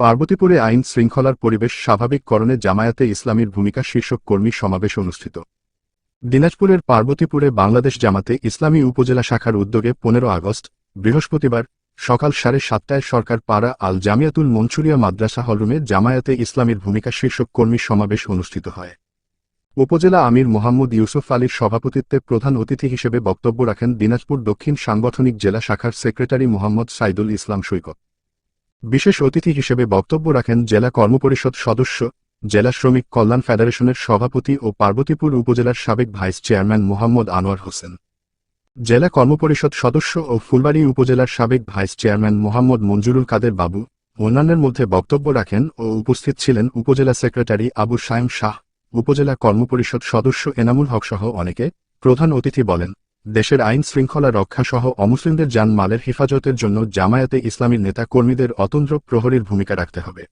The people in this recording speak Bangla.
পার্বতীপুরে আইন শৃঙ্খলার পরিবেশ স্বাভাবিককরণে জামায়াতে ইসলামীর ভূমিকা শীর্ষক কর্মী সমাবেশ অনুষ্ঠিত। দিনাজপুরের পার্বতীপুরে বাংলাদেশ জামাতে ইসলামী উপজেলা শাখার উদ্যোগে পনেরো আগস্ট, বৃহস্পতিবার, সকাল সাড়ে সাতটায় সরকার পাড়া আল জামিয়াতুল মনসুরিয়া মাদ্রাসা হলরুমে জামায়াতে ইসলামীর ভূমিকা শীর্ষক কর্মী সমাবেশ অনুষ্ঠিত হয়। উপজেলা আমির মোহাম্মদ ইউসুফ আলীর সভাপতিত্বে প্রধান অতিথি হিসেবে বক্তব্য রাখেন দিনাজপুর দক্ষিণ সাংগঠনিক জেলা শাখার সেক্রেটারি মোহাম্মদ সাইদুল ইসলাম সৈকত। বিশেষ অতিথি হিসেবে বক্তব্য রাখেন জেলা কর্মপরিষদ সদস্য, জেলা শ্রমিক কল্যাণ ফেডারেশনের সভাপতি ও পার্বতীপুর উপজেলার সাবেক ভাইস চেয়ারম্যান মোহাম্মদ আনোয়ার হোসেন। জেলা কর্মপরিষদ সদস্য ও ফুলবাড়ী উপজেলার সাবেক ভাইস চেয়ারম্যান মোহাম্মদ মঞ্জুরুল কাদের বাবু অন্যান্যের মধ্যে বক্তব্য রাখেন ও উপস্থিত ছিলেন উপজেলা সেক্রেটারি আবু সায়েম শাহ, উপজেলা কর্মপরিষদ সদস্য এনামুল হক সহ অনেকে প্রধান অতিথি বলেন। দেশের আইন শৃঙ্খলা রক্ষাসহ অমুসলিমদের যান মালের হেফাজতের জন্য জামায়াতে ইসলামীর নেতা কর্মীদের অতন্ত্র প্রহরীর ভূমিকা রাখতে হবে।